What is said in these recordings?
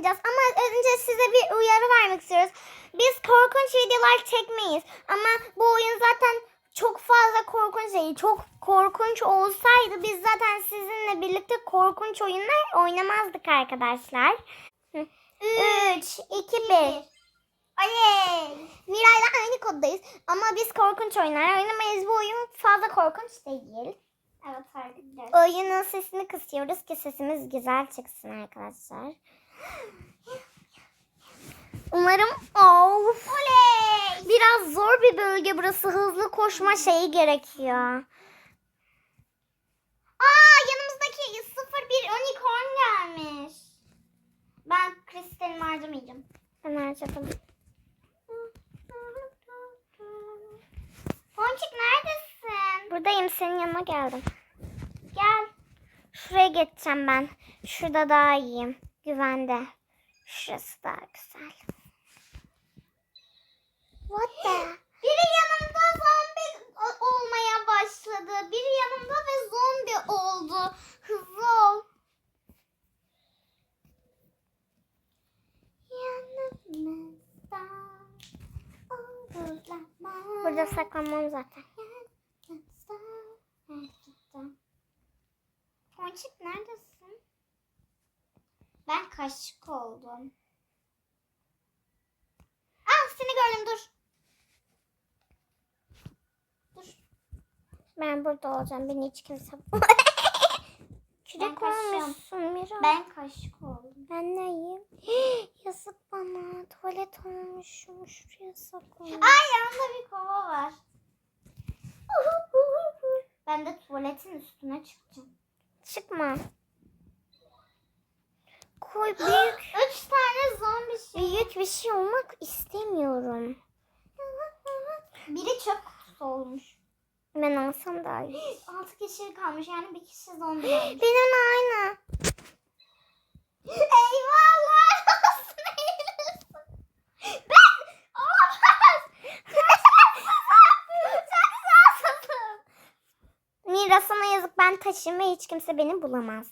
oynayacağız. Ama önce size bir uyarı vermek istiyoruz. Biz korkunç videolar çekmeyiz. Ama bu oyun zaten çok fazla korkunç değil. Çok korkunç olsaydı biz zaten sizinle birlikte korkunç oyunlar oynamazdık arkadaşlar. 3, 2, 1. Oley! Miray'la aynı koddayız. Ama biz korkunç oyunlar oynamayız. Bu oyun fazla korkunç değil. Evet. Oyunun sesini kısıyoruz ki sesimiz güzel çıksın arkadaşlar. Umarım of. Oley! Biraz zor bir bölge burası. Hızlı koşma şeyi gerekiyor. Aa yanımızdaki 01 unicorn gelmiş. Ben kristalimi harcamayacağım. Ben harcadım. Ponçik neredesin? Buradayım senin yanına geldim. Gel. Şuraya geçeceğim ben. Şurada daha iyiyim. Güvende. Şurası daha güzel. What the? Biri yanımda zombi olmaya başladı. Biri yanımda ve zombi oldu. Hızlı ol. Yanımızda olurlar. Burada saklanmam zaten. Ponçik neredesin? Ben kaşık oldum. Ah seni gördüm dur. Dur. Ben burada olacağım. Beni hiç kimse... Kürek olmuşsun Mira. Ben kaşık oldum. Ben neyim? Yazık bana. Tuvalet olmuşum. Şuraya saklanayım. Ay yanımda bir kova var. Ben de tuvaletin üstüne çıkacağım. Çıkma. Koy büyük. Üç tane zombi şey. büyük bir şey olmak istemiyorum. Biri çöp kutusu olmuş. Ben alsam daha iyi. Altı kişi kalmış yani bir kişi zombi olmuş. Benimle aynı. Eyvallah. Ben olamaz. Mira sana yazık ben taşım ve hiç kimse beni bulamaz.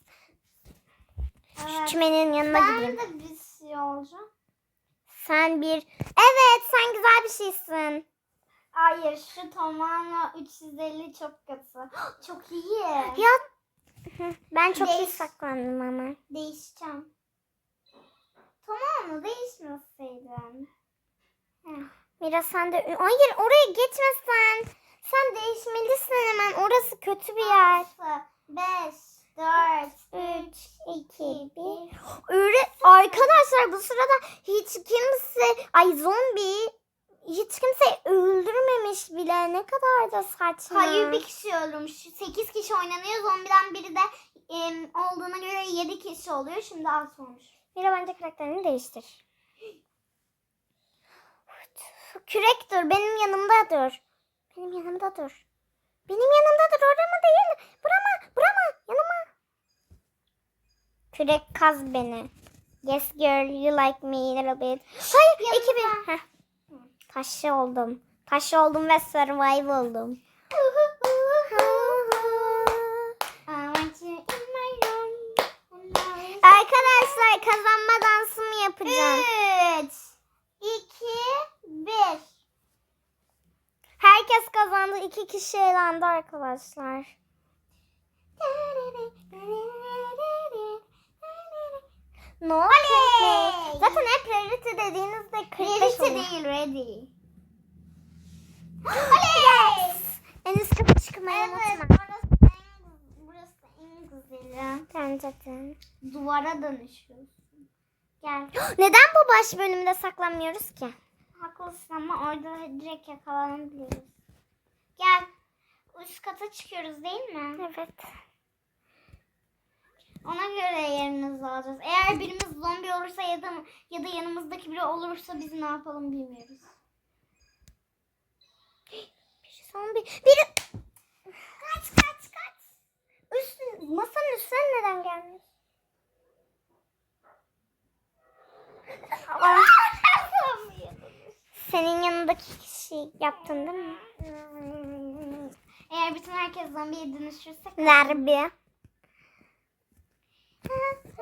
Evet. çimenin yanına gideyim. Ben de bir şey olacağım. Sen bir... Evet sen güzel bir şeysin. Hayır şu Tomana 350 çok kötü. Çok iyi. Ya ben çok iyi Değiş. saklandım ama. Değişeceğim. Tamam mı? Değişmeseydin. Mira sen de... Hayır oraya geçme sen. Sen değişmelisin hemen. Orası kötü bir yer. 5, 4, 3, 2, 2, 1. Öyle arkadaşlar bu sırada hiç kimse ay zombi hiç kimse öldürmemiş bile. Ne kadar da saçma. Hayır bir kişi öldürmüş. 8 kişi oynanıyor. Zombiden biri de em, olduğuna göre 7 kişi oluyor. Şimdi az olmuş. Mira bence karakterini değiştir. Kürek dur. Benim yanımda dur. Benim yanımda dur. Benim yanımda dur. Orama değil. Burama. Burama. Kürek kaz beni. Yes girl you like me a little bit. Hayır. iki bir. Heh. Taşı oldum. Taşı oldum ve survive oldum. Arkadaşlar kazanma dansımı yapacağım. 3, 2, 1. Herkes kazandı. İki kişi elendi arkadaşlar. Oldu? Oley! Zaten hep rarity dediğinizde 45 Reality oluyor. değil, ready. Oley! En üst kata çıkmayı Evet, unutma. orası en, burası en güzeli. Bence de. Duvara dönüşüyorsun. Gel. Neden bu baş bölümde saklanmıyoruz ki? Haklısın ama orada direkt yakalanabiliriz. Gel. Üst kata çıkıyoruz değil mi? Evet. Ona göre yerinizi alacağız. Eğer birimiz zombi olursa ya da ya da yanımızdaki biri olursa biz ne yapalım bilmiyoruz. Biri zombi. Biri... Kaç kaç kaç. Üst, masanın üstüne neden gelmiş? Senin yanındaki kişi yaptın değil mi? Eğer bütün herkes zombiye dönüşürse Nerbi.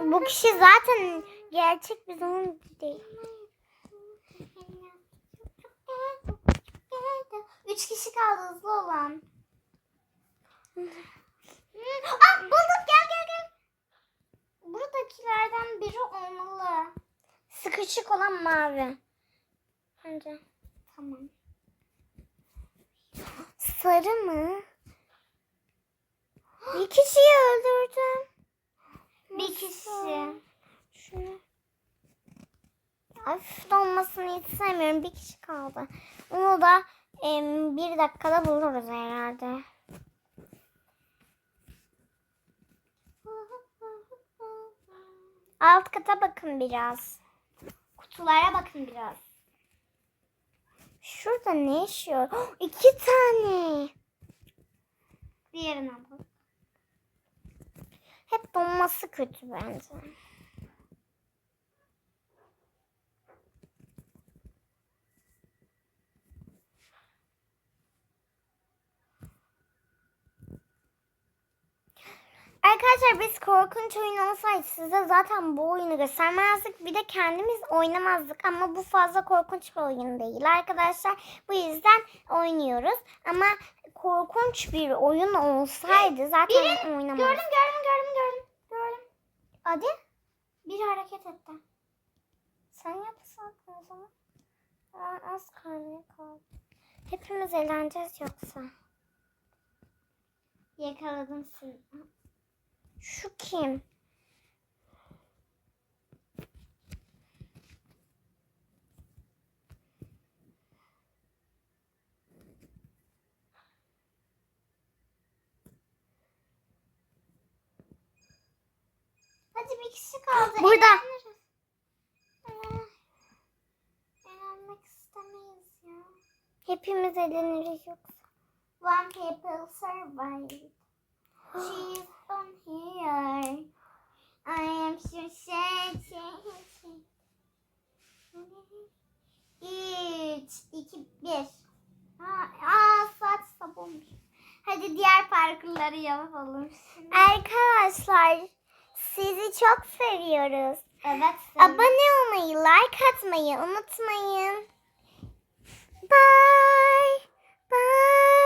Bu kişi zaten Gerçek bir zombi değil. Üç kişi kaldı hızlı olan. Aa, bulduk gel gel gel. Buradakilerden biri olmalı. Sıkışık olan mavi. Bence. Tamam. Sarı mı? Bir kişiyi öldürdüm. Bir kişi. Şunu. Af donmasını hiç sevmiyorum. Bir kişi kaldı. Onu da em, bir dakikada buluruz herhalde. Alt kata bakın biraz. Kutulara bakın biraz. Şurada ne yaşıyor? Oh, iki tane. Diğerine bak. Hep donması kötü bence. Arkadaşlar biz korkunç oyun olsaydı size zaten bu oyunu göstermezdik. Bir de kendimiz oynamazdık ama bu fazla korkunç bir oyun değil arkadaşlar. Bu yüzden oynuyoruz. Ama korkunç bir oyun olsaydı zaten oynamazdık. Gördüm gördüm gördüm gördüm. Gördüm. Hadi. Biri hareket etti. Sen yapsan o zaman. Aa, az kaldı kaldı. Hepimiz eğleneceğiz yoksa. Yakaladım sizi. Şu kim? Hadi bir kişi kaldı. Burada. Ee, Eğlenmek istemeyiz ya. Hepimiz eğleniriz yoksa. One people survived. She's on here. I am sure Üç, iki, bir. Aa, aa saat sabunmuş. Hadi diğer parkurları yapalım. Arkadaşlar sizi çok seviyoruz. Evet. Abone olmayı, like atmayı unutmayın. Bye. Bye.